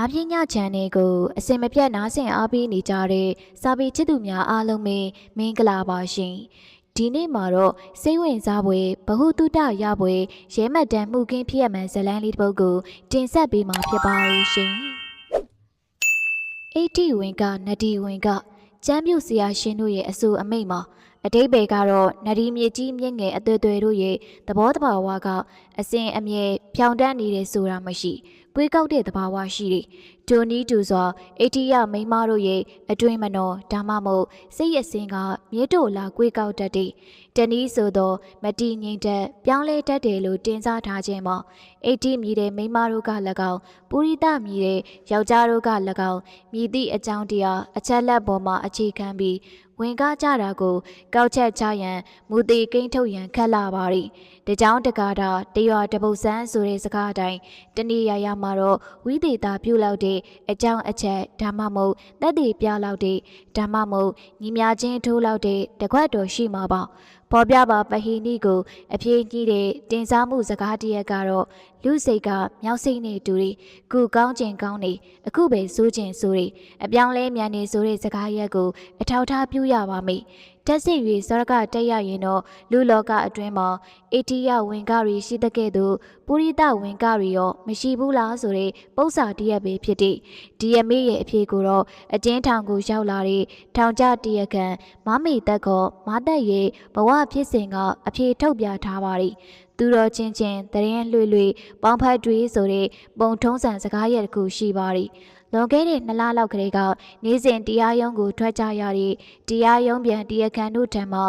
လာပြင်းညချန်လေးကိုအစင်မပြတ်နားဆင်အားပေးနေကြတဲ့စာပေချစ်သူများအားလုံးပဲမင်္ဂလာပါရှင်ဒီနေ့မှာတော့စိတ်ဝင်စားပွဲဘဟုတုတရပွဲရဲမှတ်တမ်းမှုကင်းဖြစ်ရမှန်ဇတ်လန်းလေးတစ်ပုဒ်ကိုတင်ဆက်ပေးမှာဖြစ်ပါရဲ့ရှင်အိတီဝင်ကနဒီဝင်ကကျမ်းပြုဆရာရှင်တို့ရဲ့အဆိုအမိတ်မှာအတိတ်ဘေကတော့နဒီမြေကြီးမြင့်ငယ်အသွေးသွေတို့ရဲ့သဘောတဘာဝကအစဉ်အမြဲဖြောင်တန်းနေတယ်ဆိုတာမရှိ ပွေးကောက်တဲ့သဘာဝရှိတယ်ဒိုနီးတူစွာအိတီယမိန်းမတို့ရဲ့အတွင်းမနောဒါမှမဟုတ်စိတ်ရစင်းကမြေတို့လာကွေးကောက်တတ်တဲ့တနည်းဆိုသောမတီငိမ့်တဲ့ပြောင်းလဲတတ်တယ်လို့တင်စားထားခြင်းမှာအိတီမြည်တဲ့မိန်းမတို့က၎င်းပူရိတမြည်တဲ့ယောက်ျားတို့က၎င်းမြည်သည့်အကြောင်းတရားအချက်လက်ပေါ်မှာအခြေခံပြီး ဝင်ကားကြတာကိုကောက်ချက်ချရန်မူတီကိန်းထုတ်ရန်ခက်လာပါသည်။တကြောင်တကားတာတရွာတပုတ်ဆန်းဆိုတဲ့စကားအတိုင်းတနည်းရရမှာတော့ဝိသေတာပြုလောက်တဲ့အကြောင်းအချက်ဓမ္မမဟုတ်တက်တည်ပြလောက်တဲ့ဓမ္မမဟုတ်ညီမြချင်းထိုးလောက်တဲ့တကွက်တော်ရှိမှာပါ။ ပေါ်ပြပါပဟိနိကိုအပြေးကြီးတဲ့တင်စားမှုစကားတရက်ကတော့လူစိတ်ကမြောက်စိတ်နဲ့တူရီကုကောင်းကျင်ကောင်းနေအခုပဲစိုးကျင်စိုးရီအပြောင်းလဲမြန်နေဆိုတဲ့စကားရက်ကိုအထောက်ထားပြုရပါမိတက်စစ်၍စောရကတက်ရရင်တော့လူလောကအတွင်းမှာအေတီယဝင်ကားရီရှိတဲ့ကဲ့သို့ပုရိသဝင်ကားရီရောမရှိဘူးလားဆိုတဲ့ပု္ပ္ပာတရက်ပဲဖြစ်တဲ့ဒီယမေရဲ့အဖြေကိုတော့အတင်းထောင်ကိုရောက်လာတဲ့ထောင်ကျတရက်ခံမမေတက်ကောမတက်ရဲ့ဘဝဖြစ်စဉ်ကအဖြေထုတ်ပြထားပါသည်သူတော်ချင်းချင်းတရင်လွေလွေပေါင်းဖက်တွေးဆိုတဲ့ပုံထုံးစံစကားရက်တစ်ခုရှိပါသည် လွန်ခဲ့တဲ့နှစ်လလောက်ကလေးကနေ့စဉ်တရားရုံးကိုထွက်ကြရတဲ့တရားရုံးပြန်တရားခံတို့ထံမှ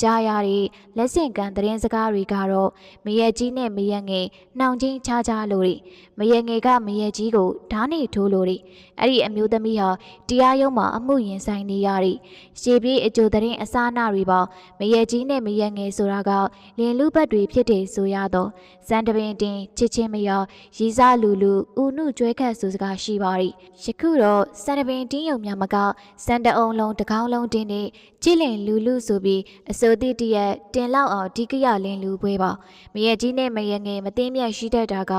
ကြားရတဲ့လက်ဆင့်ကမ်းသတင်းစကားတွေကတော့မရက်ကြီးနဲ့မရက်ငယ်နှောင်ချင်းချားချားလို့တွေမရက်ငယ်ကမရက်ကြီးကိုဓာတ်နေထိုးလို့တွေအဲ့ဒီအမျိုးသမီးဟာတရားရုံးမှာအမှုရင်ဆိုင်နေရတဲ့ရှေးပြေးအကျိုးသတင်းအစားအနာတွေပါမရက်ကြီးနဲ့မရက်ငယ်ဆိုတာကလင်လူဘတ်တွေဖြစ်တယ်ဆိုရတော့ စံတပင်တင်ချစ်ချင်းမရရီစားလူလူဥနှုကျွဲခတ်ဆိုစကားရှိပါသည်ယခုတော့စံတပင်တင်းယုံများမကစံတအုံလုံးတကောင်းလုံးတင်းနေကြည်လင်လူလူဆိုပြီးအစိုးသည့်တရက်တင်လောက်အောင်ဒီကရလင်းလူပွဲပါမရက်ကြီးနဲ့မရက်ငယ်မသိမြတ်ရှိတတ်တာက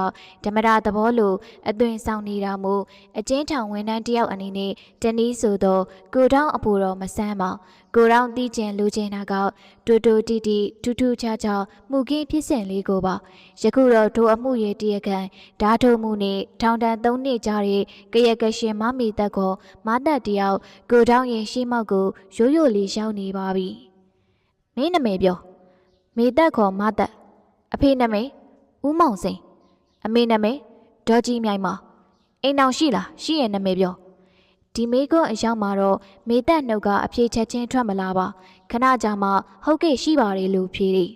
ဓမ္မတာသဘောလိုအသွင်ဆောင်နေတာမို့အကျဉ်းထောင်ဝန်ထမ်းတယောက်အနေနဲ့တနည်းဆိုတော့ကိုတောင်းအပူတော်မဆန်းပါ ကိုတောင်းတီးကျင်လူချင်းတာကတူတူတီတီထူးထူးခြားခြားမှုကင်းဖြစ်စဉ်လေးကိုပါယခုတော့ထိုအမှုရဲ့တရခံဓာထုံမှုနဲ့ထောင်တန်း၃နှစ်ကြာတဲ့ကရကရှင်မမီတက်ကောမတက်တယောက်ကိုတောင်းရဲ့ရှေးမောက်ကိုရိုးရိုးလေးရှောင်းနေပါပြီမင်းနာမည်ပြောမေတက်ခေါ်မတက်အဖေနာမည်ဦးမောင်စိန်အမေနာမည်ဒေါ်ကြီးမြိုင်မအိမ်အောင်ရှိလားရှိရဲ့နာမည်ပြော ဒီမေကွန်းအရောက်မှာတော့မေတက်နှုတ်ကအပြေချက်ချင်းထွက်မလာပါခဏကြာမှဟုတ်ကဲ့ရှိပါတယ်လို့ဖြေတယ်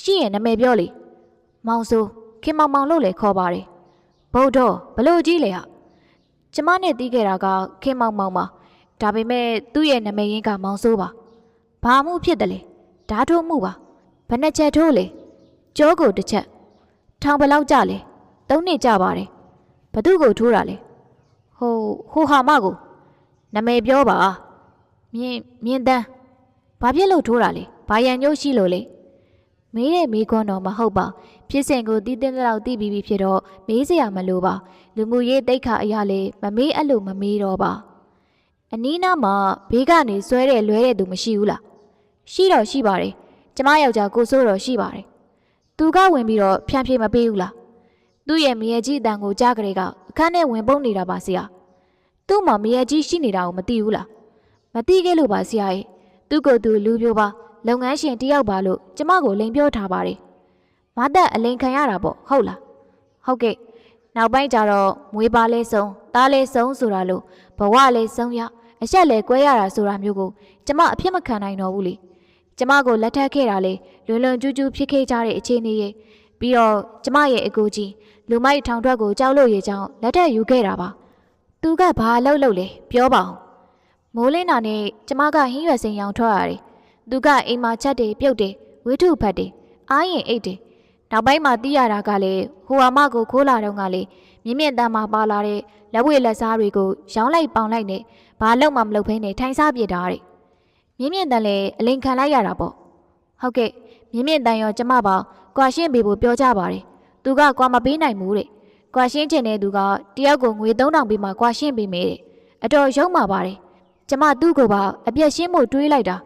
ရှိရဲ့နာမည်ပြောလေမောင်စိုးခင်မောင်မောင်လို့လည်းခေါ်ပါတယ်ဗုဒ္ဓဘလို့ကြီးလေဟာကျမနဲ့တီးခဲ့တာကခင်မောင်မောင်ပါဒါပေမဲ့သူ့ရဲ့နာမည်ရင်းကမောင်စိုးပါဘာမှုဖြစ်တယ်လဲဓာထိုးမှုပါဘယ်နှချက်ထိုးလဲကြောကိုတစ်ချက်ထောင်ဘယ်လောက်ကြလဲသုံးနှစ်ကြပါတယ်ဘသူ့ကိုထိုးတာလဲ ဟိုဟိုဟာမကိုနာမည်ပြောပါမြင်မြင်တန်းဘာဖြစ်လို့ထိုးတာလဲဘာရန်ညို့ရှိလို့လဲမေးတဲ့မေးခွန်းတော့မဟုတ်ပါဖြစ်စဉ်ကိုတီးတင်းလောက်တီးပြီးပြီဖြစ်တော့မေးစရာမလိုပါလူမှုရေးတိတ်ခါအရာလေမမေးအဲ့လိုမမေးတော့ပါအနီးနားမှာဘေးကနေဆွဲတဲ့လွဲတဲ့သူမရှိဘူးလားရှိတော့ရှိပါတယ်ကျမယောက်ျားကိုစိုးတော့ရှိပါတယ်သူကဝင်ပြီးတော့ဖြန့်ဖြေမပေးဘူးလား သူ့ရဲ့မရေကြီးအတန်ကိုကြားကြတဲ့ကအခန်းထဲဝင်ပုန်းနေတာပါဆရာသူ့မှာမရေကြီးရှိနေတာကိုမသိဘူးလားမသိခဲ့လို့ပါဆရာရဲ့သူ့ကိုယ်သူလူပြိုပါလုပ်ငန်းရှင်တယောက်ပါလို့ကျမကိုလိန်ပြောထားပါတယ်မသက်အလိန်ခံရတာပေါ့ဟုတ်လားဟုတ်ကဲ့နောက်ပိုင်းကျတော့မွေးပါလဲဆုံးသားလဲဆုံးဆိုတာလို့ဘဝလဲဆုံးရအဆက်လဲကွဲရတာဆိုတာမျိုးကိုကျမအဖြစ်မခံနိုင်တော့ဘူးလေကျမကိုလက်ထပ်ခဲ့တာလေလွန်လွန်ကျူးကျူးဖြစ်ခဲ့ကြတဲ့အခြေအနေရဲ့ပြီးတော့ကျမရဲ့အကူကြီး လူမိုက်ထောင်ထွက်ကိုကြောက်လို့ရကြောင်းလက်ထပ်ယူခဲ့တာပါသူကဘာအလုပ်လုပ်လဲပြောပါအောင်မိုးလင်းတာနဲ့ကျမကဟင်းရွက်စိန်ရောင်ထွက်ရတယ်သူကအိမ်မှာချက်တွေပြုတ်တယ်ဝိထုဖတ်တယ်အားရင်အိတ်တယ်နောက်ပိုင်းမှာသိရတာကလည်းဟိုအမကိုခိုးလာတော့ကလေမြင့်မြင့်တန်းမှာပါလာတဲ့လက်ဝဲလက်စားတွေကိုရောင်းလိုက်ပေါင်လိုက်နဲ့ဘာလို့မှမလုပ်ဖ ೇನೆ ထိုင်စားပြစ်တာတဲ့မြင့်မြင့်တန်းလည်းအလိန်ခံလိုက်ရတာပေါ့ဟုတ်ကဲ့မြင့်မြင့်တန်းရောကျမပါကွာရှင်းပေးဖို့ပြောကြပါတယ် သူကကွာမပေးနိုင်ဘူးတဲ့ကွာရှင်းချင်တဲ့သူကတယောက်ကိုငွေ3000ပေးမှကွာရှင်းပေးမယ်တဲ့အတော်ရုံးမှာပါတယ်ကျမသူ့ကိုပါအပြက်ရှင်းဖို့တွေးလိုက်တာ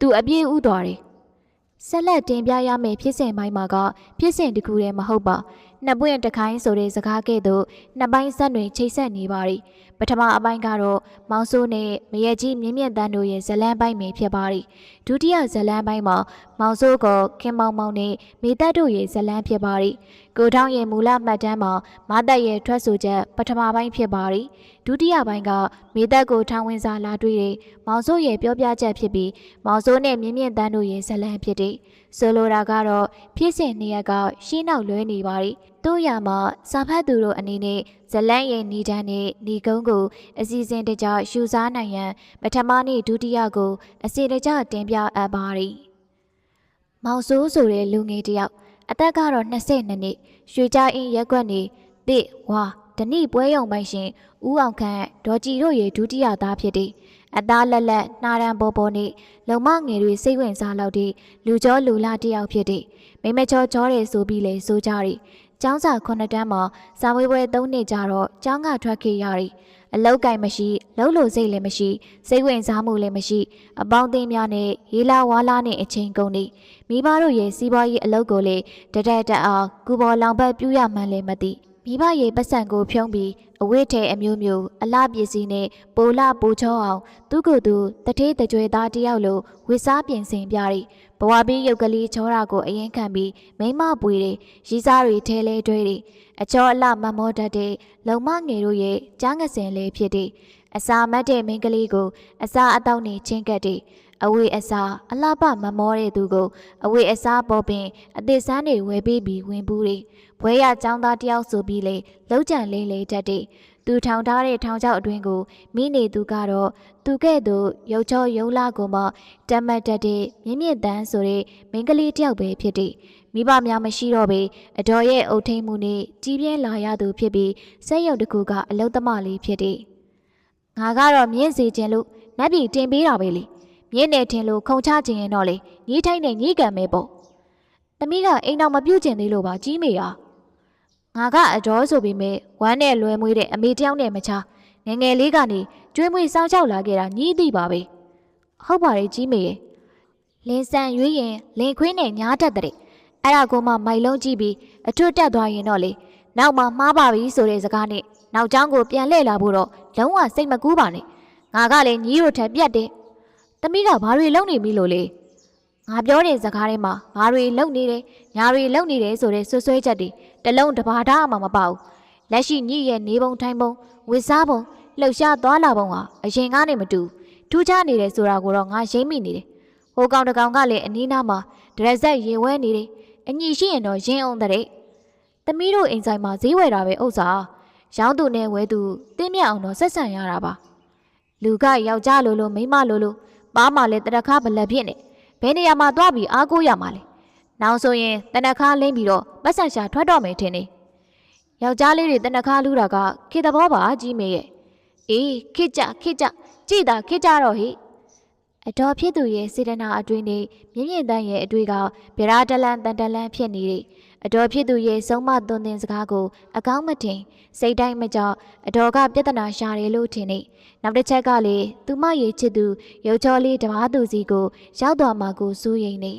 သူအပြေးဥသွားတယ်ဆက်လက်တင်ပြရမယ့်ဖြစ်စဉ်ပိုင်းမှာကဖြစ်စဉ်တစ်ခုတည်းမဟုတ်ပါနှစ်ပွင့်တစ်ခိုင်းဆိုတဲ့စကားကဲ့သို့နှစ်ပိုင်းဆက်တွင်ချိတ်ဆက်နေပါသည်ပထမအပိုင်းကတော့မောင်စိုးနဲ့မရကြီးမြင့်မြင့်တန်းတို့ရဲ့ဇလန်းပိုင်းပဲဖြစ်ပါသည်ဒုတိယဇလန်းပိုင်းမှာမောင်စိုးကခင်မောင်မောင်နဲ့မိသက်တို့ရဲ့ဇလန်းဖြစ်ပါသည်ကိုထောင်းရဲ့မူလမှတ်တမ်းမှာမသက်ရဲ့ထွက်ဆိုချက်ပထမပိုင်းဖြစ်ပါသည်ဒုတိယပိုင်းကမိသက်ကိုထောင်းဝင်စာလာတွေ့တဲ့မောင်စိုးရဲ့ပြောပြချက်ဖြစ်ပြီးမောင်စိုးနဲ့မြင့်မြင့်တန်းတို့ရဲ့ဇလန်းဖြစ်သည်ဆိုလိုတာကတော့ဖြစ်စဉ်နှစ်ရက်ကရှင်းနောက်လွဲနေပါသည်တို့ရမှာစာဖတ်သူတို့အနေနဲ့ဇလန်းရဲ့ဏီတန်းနဲ့ဏီကုန်းကိုအစီအစဉ်တကျယူစားနိုင်ရန်ပထမနေ့ဒုတိယကိုအစီတကျတင်ပြအပ်ပါသည် မောင်စိုးဆိုတဲ့လူငယ်တစ်ယောက်အသက်ကတော့22နှစ်ရွှေကြအင်းရက်ကွက်နေတိဝါဓနိပွဲရုံပိုင်ရှင်ဦးအောင်ခန့်ဒေါ်ကြည်တို့ရဲ့ဒုတိယသားဖြစ်သည်အသားလက်လက်နှာရန်ပေါ်ပေါ်နဲ့လုံမငယ်တွေစိတ်ဝင်စားလောက်သည့်လူကျော်လူလာတစ်ယောက်ဖြစ်သည်မိမချောချောတယ်ဆိုပြီးလေဆိုကြသည် ကျောင်းစာ9တန်းမှာစာမွေးပွဲ3နှစ်ကြာတော့ကျောင်းကထွက်ခဲ့ရသည်အလောက်ကင်မရှိလှုပ်လို့စိတ်လည်းမရှိစိတ်ဝင်စားမှုလည်းမရှိ အပေါင်းအသင်းများနဲ့ရေးလာဝါလာနဲ့အချိန်ကုန်နေမိဘတို့ရဲ့စီးပွားရေးအလုပ်ကိုလေတတက်တက်အောင်ကူပေါ်လောင်ဘက်ပြူရမှန်းလည်းမသိ မိဘရဲ့ပတ်စံကိုဖြုံးပြီးအဝိထဲအမျိုးမျိုးအလှပစ္စည်းနဲ့ပိုလပိုချောအောင်သူကိုယ်သူတထေးတကြွေသားတယောက်လိုဝစ်စားပြင်ဆင်ပြသည်ဘဝပြီးရုပ်ကလေးချောတာကိုအရင်ခံပြီးမိမပွေတွေရီစားတွေထဲလဲတွဲတွေအချောအလှမမောတတ်တဲ့လုံမငယ်တို့ရဲ့ကြားငစင်လေးဖြစ်တဲ့အစာမတ်တဲ့မိန်းကလေးကိုအစာအတောက်နဲ့ချင်းကပ်တဲ့အဝေးအစာအလှပမမောတဲ့သူကိုအဝေးအစာပေါ်ပင်အသေးစမ်းတွေဝယ်ပေးပြီးဝင်ဘူးတွေ ဘွဲရចောင်းသားတယောက်ဆိုပြီးလေလုံးကြံလေးလေးတက်တဲ့သူထောင်ထားတဲ့ထောင်ချောက်အတွင်းကိုမိနေသူကတော့သူကဲ့သို့ရုပ်ချောရုံလာကိုမှတမတ်တက်တဲ့မြင့်မြင့်တန်းဆိုတဲ့မိန်းကလေးတယောက်ပဲဖြစ်တဲ့မိဘများမရှိတော့ပေအတော်ရဲ့အုတ်ထိန်မှုနဲ့ကြီးပြင်းလာရသူဖြစ်ပြီးစက်ရုပ်တစ်ခုကအလုသမားလေးဖြစ်တဲ့ငါကတော့မြင့်စေခြင်းလို့နတ်ပြည်တင်ပေးတာပဲလေမြင့်နေထင်လို့ခုံချခြင်းရင်တော့လေညီးထိုင်းနဲ့ညီးကံပဲပေါ့သမီးကအိမ်တော်မပြုတ်ကျင်သေးလို့ပါကြီးမေဟာ ငါကအတော်ဆိုပေမဲ့ဝမ်းနဲ့လွယ်မွေးတဲ့အမေတယောက်နဲ့မချငယ်ငယ်လေးကနေကျွေးမွေးစောင်းချောက်လာခဲ့တာညီးသိပါပဲဟုတ်ပါတယ်ကြီးမေရဲ့လင်းဆန်ရွေးရင်လင်ခွင်းနဲ့ညားတတ်တဲ့အဲ့ဒါကိုမှမိုင်လုံးကြည့်ပြီးအထွတ်တက်သွားရင်တော့လေနောက်မှမှားပါပြီဆိုတဲ့စကားနဲ့နောက်ကျောင်းကိုပြန်လှည့်လာဖို့တော့လုံးဝစိတ်မကူးပါနဲ့ငါကလည်းညီးတို့ထက်ပြတ်တယ်သမီးကဘာတွေလုပ်နေပြီလို့လေငါပြောတဲ့စကားထဲမှာဘာတွေလုပ်နေတယ်ညာတွေလုပ်နေတယ်ဆိုတဲ့ဆွဆွဲချက်တွေ တလုံးတဘာသားမှမပေါ့ဘူးလက်ရှိညီရဲ့နေပုံထိုင်ပုံဝစ်စားပုံလှုပ်ရှားသွားလာပုံဟာအရင်ကနေမတူထူးခြားနေတယ်ဆိုတာကိုတော့ငါရိမ့်မိနေတယ်ဟိုကောင်တကောင်ကလည်းအနီးနားမှာဒရက်ဆက်ရေဝဲနေတယ်အညီရှိရင်တော့ရင်းအောင်တဲ့သမီးတို့အိမ်ဆိုင်မှာဈေးဝယ်တာပဲဥစ္စာရောင်းသူနဲ့ဝဲသူတင်းမြတ်အောင်တော့ဆက်ဆံရတာပါလူကယောက်ျားလိုလိုမိန်းမလိုလိုပါမှလည်းတရခါဗလက်ဖြစ်နေဘယ်နေရာမှာသွားပြီးအားကိုးရမှာလဲ နောက်ဆိုရင်တနခါလင်းပြီးတော့ပတ်စံရှာထွက်တော့မယ်ထင်နေယောက်ျားလေးတွေတနခါလူတာကခေတဘောပါကြီးမေရဲ့အေးခိကြခိကြကြည်တာခိကြတော့ဟိအတော်ဖြစ်သူရဲ့စေတနာအတွင်းနဲ့မြင့်မြင့်တန်းရဲ့အတွေ့ကဗရာတလန်တန်တလန်ဖြစ်နေတဲ့အတော်ဖြစ်သူရဲ့ဆုံးမသွန်သင်စကားကိုအကောင်းမတင်စိတ်တိုင်းမကြောက်အတော်ကပြဿနာရှာတယ်လို့ထင်နေနောက်တစ်ချက်ကလေသူမရဲ့ချစ်သူရုပ်ချောလေးတမားသူစီကိုရောက်သွားမှကိုစိုးရိမ်နေ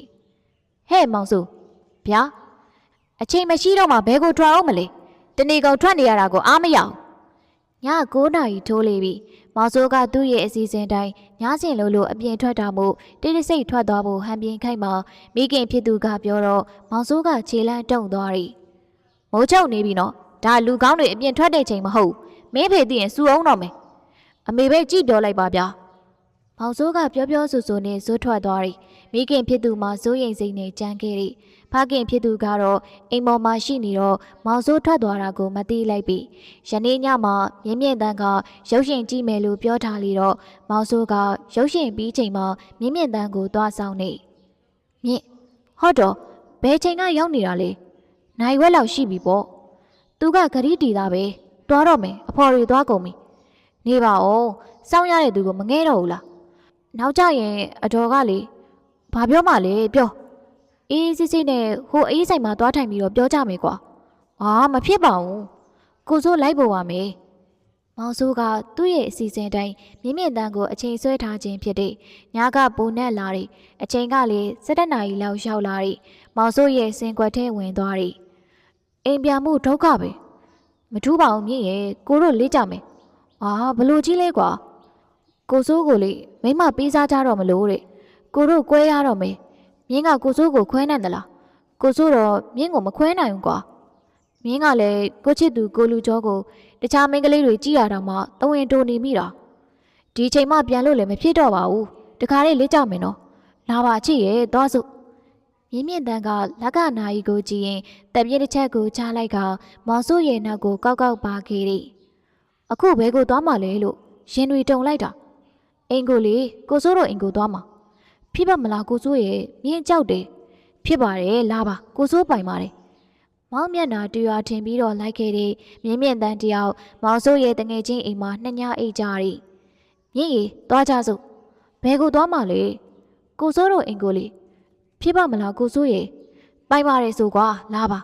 ဟဲ့မောင်စုဗျာအချိန်မရှိတော့မှဘဲကိုထွက်အောင်မလဲတနေ့ကောင်ထွက်နေရတာကိုအားမရအောင်ည9နာရီထိုးလေပြီမောင်စိုးကသူ့ရဲ့အစီအစဉ်တိုင်းညစဉ်လို့လို့အပြင်ထွက်တာမို့တိတိစိတ်ထွက်သွားဖို့ဟန်ပြင်းခိုက်မှာမိခင်ဖြစ်သူကပြောတော့မောင်စိုးကခြေလန်းတုံသွားရီမိုးချုပ်နေပြီနော်ဒါလူကောင်းတွေအပြင်ထွက်တဲ့ချိန်မဟုတ်မင်းဖေသိရင်စူအောင်တော့မယ်အမေပဲကြည့်ပြောလိုက်ပါဗျာမောင်စိုးကပြောပြောဆိုဆိုနဲ့ဇွတ်ထွက်သွားရီ မိခင်ဖြစ်သူမှစိုးရိမ်စိတ်နဲ့ကြမ်းခဲ့ရီဖခင်ဖြစ်သူကတော့အိမ်ပေါ်မှာရှိနေတော့မောင်စိုးထွက်သွားတာကိုမသိလိုက်ပြီယနေ့ညမှာမြင့်မြင့်တန်းကရုပ်ရှင်ကြည့်မယ်လို့ပြောထားလေတော့မောင်စိုးကရုပ်ရှင်ပြီးချိန်မှာမြင့်မြင့်တန်းကိုသွားဆောင်နေမြင့်ဟော့တော့ဘယ်ချိန်ကရောက်နေတာလဲနိုင်ဝက်လောက်ရှိပြီပေါ့သူကဂရီတီသားပဲတွားတော့မယ်အဖော်တွေသွားကုန်ပြီနေပါဦးစောင်းရတဲ့သူကိုမငဲတော့ဘူးလားနောက်ကြရင်အတော်ကလေ ဘာပြောမှလဲပြောအေးစစ်စစ်နဲ့ဟိုအေးဆိုင်မှာသွားထိုင်ပြီးတော့ပြောကြမယ်ကွာအာမဖြစ်ပါဘူးကိုစိုးလိုက်ပေါ်ပါမယ်မောင်စိုးကသူ့ရဲ့အစီအစဉ်တိုင်းမြင့်မြင့်တန်းကိုအချိန်ဆွဲထားခြင်းဖြစ်တဲ့ညကပုံနဲ့လာတဲ့အချိန်ကလေ7နာရီလောက်ရောက်လာတဲ့မောင်စိုးရဲ့စင်ကွက်ထဲဝင်သွားတဲ့အိမ်ပြန်မှုဒုက္ခပဲမထူးပါဘူးမြင့်ရဲ့ကိုတို့လေးကြမယ်အာဘလို့ကြီးလဲကွာကိုစိုးကိုလေမိမပေးစားကြတော့မလို့တဲ့ ကိုတို့ကွဲရတော့မယ်မြင်းကကိုစိုးကိုခွဲနိုင်သလားကိုစိုးတော့မြင်းကိုမခွဲနိုင်ဘူးကွာမြင်းကလည်းကိုချစ်သူကိုလူကျော်ကိုတခြားမိန်းကလေးတွေကြည်ရတော့မှတဝင်တိုနေမိတာဒီအချိန်မှပြန်လို့လည်းမဖြစ်တော့ပါဘူးတခါလေးလေးကြမယ်နော်လာပါချစ်ရဲ့သွားစို့မြင်းမြင့်တန်းကလက်ကနာရီကိုကြည့်ရင်တက်ပြည့်တစ်ချက်ကိုချလိုက်ကမောင်စိုးရဲ့နောက်ကိုကောက်ကောက်ပါခဲ့တယ်အခုဘဲကိုသွားမှလဲလို့ရင်တွေတုံလိုက်တာအိမ်ကိုလေကိုစိုးတို့အိမ်ကိုသွားမှာ ဖြစ်ပါမလားကိုစိုးရဲ့မြင်းကြောက်တယ်ဖြစ်ပါတယ်လာပါကိုစိုးပိုင်ပါတယ်မောင်မျက်နာတူရထင်ပြီးတော့လိုက်ခဲ့တဲ့မြင်းမြင့်တန်းတယောက်မောင်စိုးရဲ့တငယ်ချင်းအိမ်မှာနှစ်ညအိတ်ကြတယ်မြင့်ရီသွားကြစို့ဘဲကိုသွားမှလဲကိုစိုးတို့အိမ်ကိုလေဖြစ်ပါမလားကိုစိုးရဲ့ပိုင်ပါတယ်ဆိုကွာလာပါ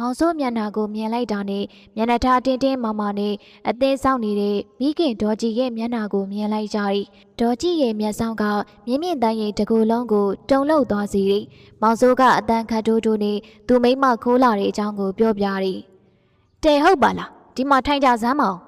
မောင်စိုးမျက်နှာကိုမြင်လိုက်တာနဲ့မျက်နှာထားတင်းတင်းမာမာနဲ့အသင်းဆောင်နေတဲ့မိခင်ဒေါ်ကြီးရဲ့မျက်နှာကိုမြင်လိုက်ကြသည်ဒေါ်ကြီးရဲ့မျက်စောင်းကမြင့်မြင့်တန်းရဲ့တကူလုံးကိုတုံလှုပ်သွားစေသည်မောင်စိုးကအတန်ခတ်တိုးတိုးနဲ့သူမိမခိုးလာတဲ့အကြောင်းကိုပြောပြသည်တဲဟုတ်ပါလားဒီမှာထိုင်ကြစမ်းမအောင်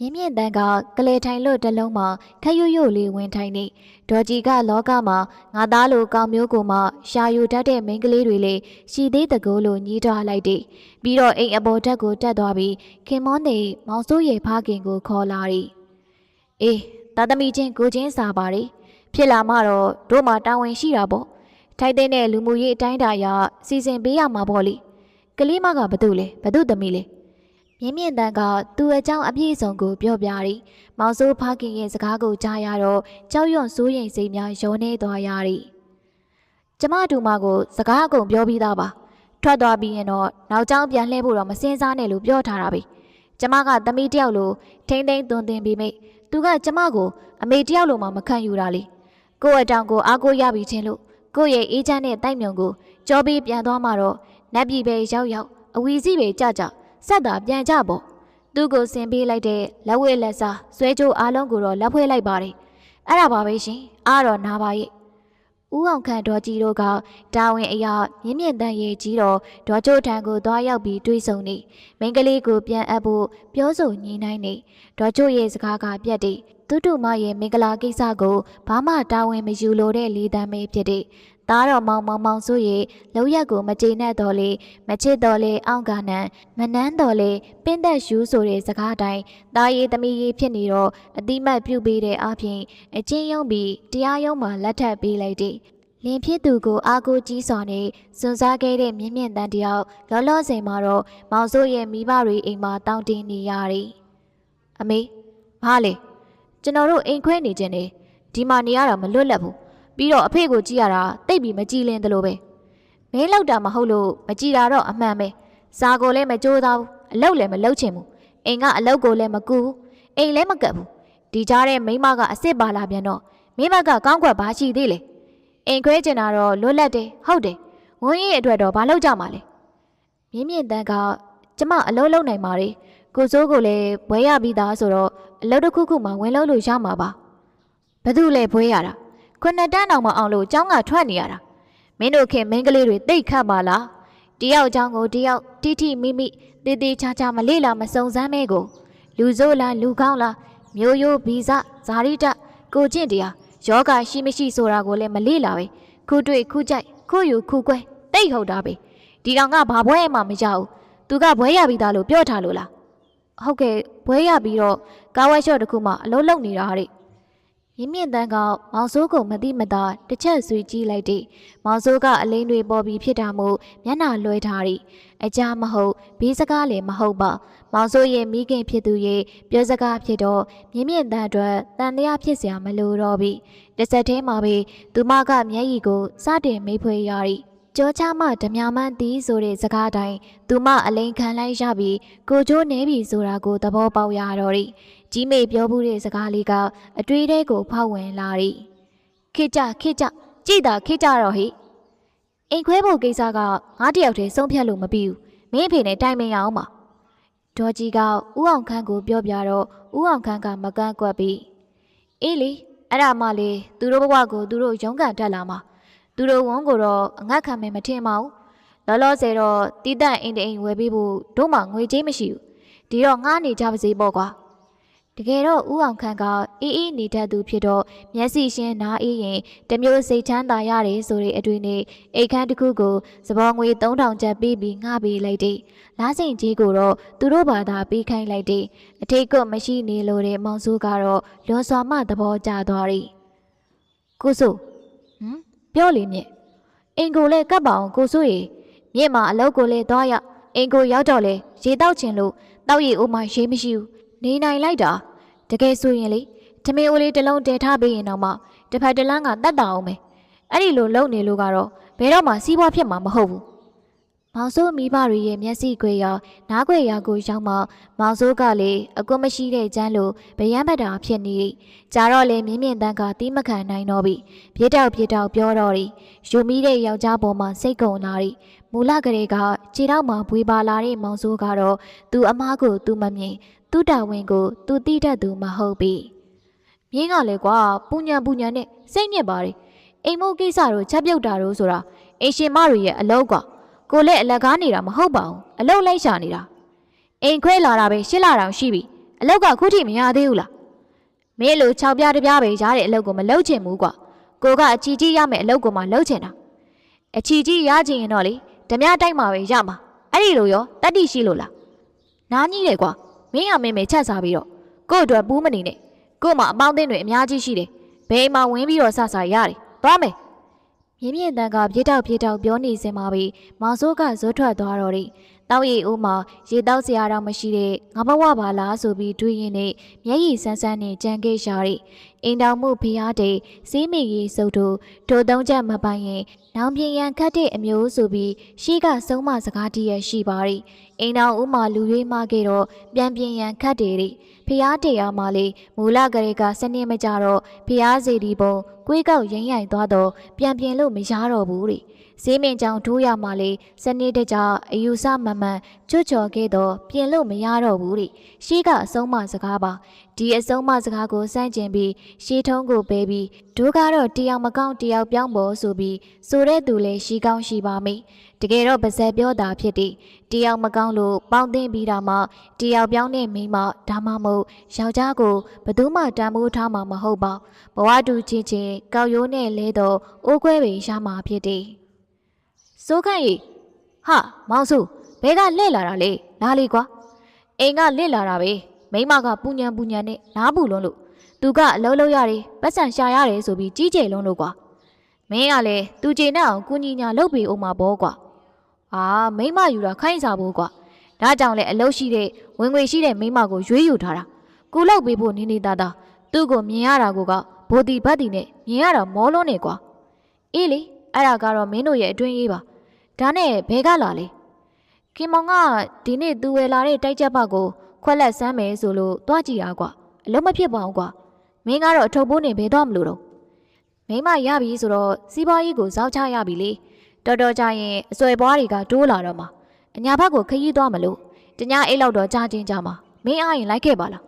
မြင့်မြင့်တန်းကကလေးထိုင်လို့တလုံးမှာခက်ရွရွလေးဝင်ထိုင်နေဒေါ်ကြီးကလောကမှာငါသားလိုကောင်းမျိုးကိုမှရှာယူတတ်တဲ့မိန်းကလေးတွေလေရှိသေးတကိုးလို့ညီးတွားလိုက်တယ်ပြီးတော့အိမ်အပေါ်တက်ကိုတက်သွားပြီးခင်မောနေမောင်စိုးရဲ့ဖခင်ကိုခေါ်လာသည်အေးတာသမီချင်းကိုချင်းစာပါရီဖြစ်လာမှတော့တို့မှာတာဝန်ရှိတာပေါ့ထိုက်တဲ့လူမှုရေးအတိုင်းအတာအရစီစဉ်ပေးရမှာပေါ့လေကလေးမကဘသူလဲဘသူသမီးလဲ မြင့်မြင့်တန်းကသူ့အကြောင်းအပြည့်အစုံကိုပြောပြသည်မောင်စိုးဖခင်ရဲ့စကားကိုကြားရတော့ကြောက်ရွံ့စိုးရိမ်စိတ်များရောနေသွားရသည်ကျမတို့မကိုစကားအကုန်ပြောပြီးသားပါထွက်သွားပြီးရင်တော့နောက်ကျောင်းပြန်လှည့်ဖို့တော့မစင်စားနဲ့လို့ပြောထားတာပဲကျမကသမီးတယောက်လိုထိမ့်သိမ့်သွန်သင်ပြီးမိသူကကျမကိုအမေတယောက်လိုမှမခံယူတာလေကိုယ့်အတောင်ကိုအားကိုးရပြီးချင်းလို့ကိုယ့်ရဲ့အေးချမ်းတဲ့တိုက်မြုံကိုကြောပြီးပြန်သွားမှတော့နတ်ပြည်ပဲရောက်ရောက်အဝီစီပဲကြကြ ဆက်တာပြန်ကြပေါ့သူ့ကိုဆင်ပေးလိုက်တဲ့လက်ဝဲလက်စားဆွဲကြိုးအားလုံးကိုတော့လက်ဖွဲလိုက်ပါတယ်အဲ့ဒါပါပဲရှင်အားတော့နာပါရဲ့ဦးအောင်ခန့်တော်ကြီးတို့ကတာဝန်အရာမြင့်မြင့်တန်ရေးကြီးတော့ဒေါ်ချိုထံကိုသွားရောက်ပြီးတွေးဆုံနေမိန်းကလေးကိုပြန်အပ်ဖို့ပြောဆိုညှိနှိုင်းနေဒေါ်ချိုရဲ့စကားကပြတ်တယ်သူတို့မရဲ့မင်္ဂလာကိစ္စကိုဘာမှတာဝန်မယူလိုတဲ့လေးတမ်းမေးဖြစ်တဲ့ သားတော်မောင်မောင်မောင်ဆိုရဲ့လောက်ရက်ကိုမကျေနပ်တော်လေမချစ်တော်လေအောင့်ကနန်မနှမ်းတော်လေပင့်သက်ယူဆိုတဲ့စကားတိုင်းသားရည်သမီးရည်ဖြစ်နေတော့အတိမတ်ပြုတ်ပေးတဲ့အပြင်အချင်းယုံပြီးတရားရုံးမှာလက်ထပ်ပေးလိုက်တဲ့လင်ဖြစ်သူကိုအားကိုးကြီးစွာနဲ့စွန့်စားခဲ့တဲ့မြင့်မြင့်တန်တယောက်လောလောဆယ်မှာတော့မောင်စိုးရဲ့မိဘတွေအိမ်မှာတောင်းတင်းနေရတယ်။အမေဘာလဲကျွန်တော်တို့အိမ်ခွဲနေခြင်းနေဒီမှာနေရတာမလွတ်လပ်ဘူး ပြီးတော့အဖေကိုကြည့်ရတာတိတ်ပြီးမကြည်လင်တယ်လို့ပဲမင်းလောက်တာမဟုတ်လို့မကြည်တာတော့အမှန်ပဲစာကိုလည်းမကြိုးစားဘူးအလုပ်လည်းမလုပ်ချင်ဘူးအိမ်ကအလုပ်ကိုလည်းမကူဘူးအိမ်လည်းမကပ်ဘူးဒီကြားတဲ့မိမကအစ်စ်ပါလာပြန်တော့မိမကကောင်းကွက်ဘာရှိသေးလဲအိမ်ခွဲကျင်တာတော့လွတ်လပ်တယ်ဟုတ်တယ်ဝင်းရဲ့အတွက်တော့ဘာလုပ်ကြမှာလဲမြင်းမြင့်တန်းကကျမအလုပ်လုပ်နိုင်ပါ रे ကိုစိုးကိုလည်းဘွဲရပြီးသားဆိုတော့အလုပ်တစ်ခုခုမှဝင်လုပ်လို့ရမှာပါဘသူလဲဘွဲရတာ ခုနှစ်တန်းအောင်မအောင်လို့ကျောင်းကထွက်နေရတာမင်းတို့ခင်မင်းကလေးတွေတိတ်ခတ်ပါလားတယောက်ချောင်းကိုတယောက်တိတိမိမိတေးသေးချာချာမလေးလာမစုံစမ်းမဲကိုလူဆိုးလားလူကောင်းလားမျိုးရိုးဗီဇဇာရိတကိုကျင့်တရားယောဂရှိမရှိဆိုတာကိုလည်းမလေးလာပဲခုတွေ့ခုကြိုက်ခုယူခုကွဲတိတ်ဟုတ်တာပဲဒီကောင်ကဘာဘွဲမှမရဘူးသူကဘွဲရပြီးသားလို့ပြောထားလို့လားဟုတ်ကဲ့ဘွဲရပြီးတော့ကားဝဲရှော့တစ်ခုမှအလုံးလုံးနေတာတဲ့ ရင်းမြင့်တန်းကမောင်စိုးကိုမတိမတာတစ်ချက်ဆွေကြည့်လိုက်သည်မောင်စိုးကအလိန်တွေပေါ်ပြီးဖြစ်တာမို့မျက်နှာလွှဲထားသည်အကြမဟုတ်ဘေးစကားလည်းမဟုတ်ပါမောင်စိုးရဲ့မိခင်ဖြစ်သူရဲ့ပြောစကားဖြစ်တော့ရင်းမြင့်တန်းအတွက်တန်တရားဖြစ်စရာမလိုတော့ပြီတစ်ဆက်တည်းမှာပဲသူမကမျက်ရည်ကိုစတင်မေးဖွေရသည်ကြောချမဓမြမန်းတီးဆိုတဲ့စကားတိုင်းသူမအလိန်ခံလိုက်ရပြီးကိုကျိုးနေပြီဆိုတာကိုသဘောပေါက်ရတော့သည် ကြီးမေပြောမှုတဲ့စကားလေးကအတွေးထဲကိုဖောက်ဝင်လာသည်ခိကြခိကြကြည်တာခိကြတော့ဟိအိမ်ခွဲဖို့ကိစ္စကငါတယောက်တည်းဆုံးဖြတ်လို့မပြီးဘူးမင်းအဖေနဲ့တိုင်ပင်ရအောင်ပါဒေါ်ကြီးကဥအောင်ခန့်ကိုပြောပြတော့ဥအောင်ခန့်ကမကန့်ကွက်ပြီးအေးလေအဲ့ဒါမှလေသူတို့ဘဝကိုသူတို့ရုန်းကန်တက်လာမှာသူတို့ဝန်းကိုတော့အငတ်ခံမယ်မထင်ပါဘူးလောလောဆယ်တော့တီးတန့်အိမ်တအိမ်ဝယ်ပေးဖို့တို့မှငွေကြေးမရှိဘူးဒီတော့ငားနေကြပါစေပေါ့ကွာ တကယ်တော့ဥအောင်ခန့်ကအေးအေးနေတတ်သူဖြစ်တော့မျက်စိရှင်းနားအေးရင်တမျိုးစိတ်ချမ်းသာရတယ်ဆိုတဲ့အတွေ့နဲ့အိတ်ခမ်းတစ်ခုကိုစပေါ်ငွေ3000ကျပ်ပေးပြီးငှပေးလိုက်တယ်လားစိန်ကြီးကိုတော့သူတို့ဘာသာပေးခိုင်းလိုက်တယ်အထိတ်ကွမရှိနေလို့တဲ့မောင်စိုးကတော့လွန်စွာမှသဘောကျသွားတယ်ကိုစုဟမ်ပြောလေမြင့်အင်ကိုလည်းကပ်ပါအောင်ကိုစုရေမြင့်မှာအလုပ်ကိုလည်းသွားရအင်ကိုရောက်တော့လေရေတောက်ချင်လို့တောက်ရီအိုမှရေမရှိဘူး နေနိုင်လိုက်တာတကယ်ဆိုရင်လေထမင်းအိုလေးတစ်လုံးတည်ထားပေးရင်တော့မှတစ်ဖက်တစ်လမ်းကတတ်တာအောင်မယ်အဲ့ဒီလိုလုံနေလို့ကတော့ဘယ်တော့မှစီးပွားဖြစ်မှာမဟုတ်ဘူးမောင်စိုးမိဘတွေရဲ့မျက်စိခွေရောနားခွေရောကိုရောက်မှမောင်စိုးကလေအကွမရှိတဲ့ကျန်းလို့ဗယံပတာဖြစ်နေ၏ကြာတော့လေမြင်းမြင့်တန်းကတီးမခံနိုင်တော့ပြီပြစ်တောက်ပြစ်တောက်ပြောတော့၏ယူမိတဲ့ယောက်ျားပေါ်မှာစိတ်ကုံလာ၏မူလကလေးကခြေထောက်မှာဘွေပါလာတဲ့မောင်စိုးကတော့သူအမားကိုသူမမြင် သူတာဝန်ကိုသူတိတတ်သူမဟုတ်ပြီမြင်းကလေကွာပူညံပူညံနဲ့စိတ်ညစ်ပါတယ်အိမ်မိုးကိစ္စတို့ချက်ပြုတ်တာတို့ဆိုတာအိမ်ရှင်မတွေရဲ့အလုပ်ကွာကိုလည်းအလက်ကားနေတာမဟုတ်ပါဘူးအလုတ်လိုက်ရှာနေတာအိမ်ခွဲလာတာပဲရှစ်လာတောင်ရှိပြီအလုတ်ကခုထိမရသေးဘူးလားမင်းလို6ပြားတစ်ပြားပဲရတဲ့အလုတ်ကိုမလုတ်ချင်ဘူးကွာကိုကအချီကြီးရမယ်အလုတ်ကိုမှလုတ်ချင်တာအချီကြီးရချင်ရင်တော့လေဓမြတိုက်မှာပဲရမှာအဲ့ဒီလိုရောတတ်တိရှိလို့လားနားကြီးတယ်ကွာ မင်းကမင်းပဲချက်စားပြီးတော့ကို့အတွက်ပူးမနေနဲ့ကို့မှာအပေါင်းအသင်းတွေအများကြီးရှိတယ်ဘယ်အိမ်မှာဝင်ပြီးတော့ဆဆရတယ်သွားမယ်မြင်းမြင့်တန်းကပြေတောက်ပြေတောက်ပြောနေစင်ပါပြီမောင်စိုးကဇွတ်ထွက်သွားတော့တယ် တောက်ရီအိုးမှာရေတောက်စရာတော့မရှိတဲ့ငါဘဝပါလားဆိုပြီးတွေးရင်နဲ့မျက်ရည်ဆန်းဆန်းနဲ့ကြံခဲ့ရှာတယ်အိမ်တော်မှုဖျားတဲ့စီးမိကြီးစုပ်တို့ထိုသုံးချက်မပိုင်ရင်နောင်ပြင်ရန်ခတ်တဲ့အမျိုးဆိုပြီးရှေ့ကဆုံးမစကားတည်းရရှိပါရီအိမ်တော်ဦးမှာလူရွေးမခဲ့တော့ပြန်ပြင်ရန်ခတ်တယ်တဲ့ဖျားတရားမှလေမူလကလေးကစနစ်မကြတော့ဖျားစီဒီပုံကွေးကောက်ရင်ရိုင်သွားတော့ပြန်ပြင်လို့မရတော့ဘူးတဲ့ ဈေးမင်းကြောင်ထိုးရမှလေစနေတကြအယူဆမှန်မှန်ချွတ်ချော်ခဲ့တော့ပြင်လို့မရတော့ဘူးတဲ့ရှေးကအဆုံးမစကားပါဒီအဆုံးမစကားကိုစန့်ကျင်ပြီးရှေးထုံးကိုပေးပြီးဒုကတော့တယောက်မကောင်းတယောက်ပြောင်းပေါ်ဆိုပြီးဆိုတဲ့သူလည်းရှိကောင်းရှိပါမိတကယ်တော့ပါဇက်ပြောတာဖြစ်တဲ့တယောက်မကောင်းလို့ပေါင်းတင်ပြီးတာမှတယောက်ပြောင်းတဲ့မိန်းမဒါမှမဟုတ်ယောက်ျားကိုဘယ်သူမှတန်ဖိုးထားမှာမဟုတ်ပါဘဝတူချင်းချင်းကောက်ရိုးနဲ့လဲတော့အိုးခွဲပင်ရမှာဖြစ်တယ် စိုးခန့်ရီဟာမောင်စုဘဲကလှည့်လာတာလေလာလေကွာအိမ်ကလစ်လာတာပဲမိန်းမကပူညံပူညံနဲ့နားပူလုံးလို့သူကအလုံးလုံးရတယ်ပတ်စံရှာရတယ်ဆိုပြီးကြီးကျယ်လုံးလို့ကွာမင်းကလည်းသူကျေနပ်အောင်ကုညီညာလုပ်ပြီးအောင်မှာပေါ့ကွာအာမိန်းမယူတာခိုင်းစားဖို့ကွာဒါကြောင့်လေအလုပ်ရှိတဲ့ဝင်ငွေရှိတဲ့မိန်းမကိုရွေးယူထားတာကူလောက်ပေးဖို့နေနေသားသားသူ့ကိုမြင်ရတာကိုကဘိုဒီဘတ်တီနဲ့မြင်ရတာမောလုံးနေကွာအေးလေအဲ့ဒါကတော့မင်းတို့ရဲ့အတွင်းရေးပါ ဒါနဲ့ဘဲကလာလေခင်မောင်ကဒီနေ့သူဝယ်လာတဲ့တိုက်ချက်ပကိုခွက်လက်ဆမ်းမယ်ဆိုလို့တွားကြည့်တာကွာအလုံးမဖြစ်ပါဘူးကွာမင်းကတော့အထုပ်ပိုးနေဘဲတော့မလို့တော့မိမရပြီဆိုတော့စီးပွားရေးကိုဇောက်ချရပြီလေတော်တော်ကြာရင်အစွဲပွားတွေကတိုးလာတော့မှာအညာဘက်ကိုခရီးသွားမလို့တ냐အိတ်လောက်တော့ကြာချင်းကြာမှာမင်းအားရင်လိုက်ခဲ့ပါလား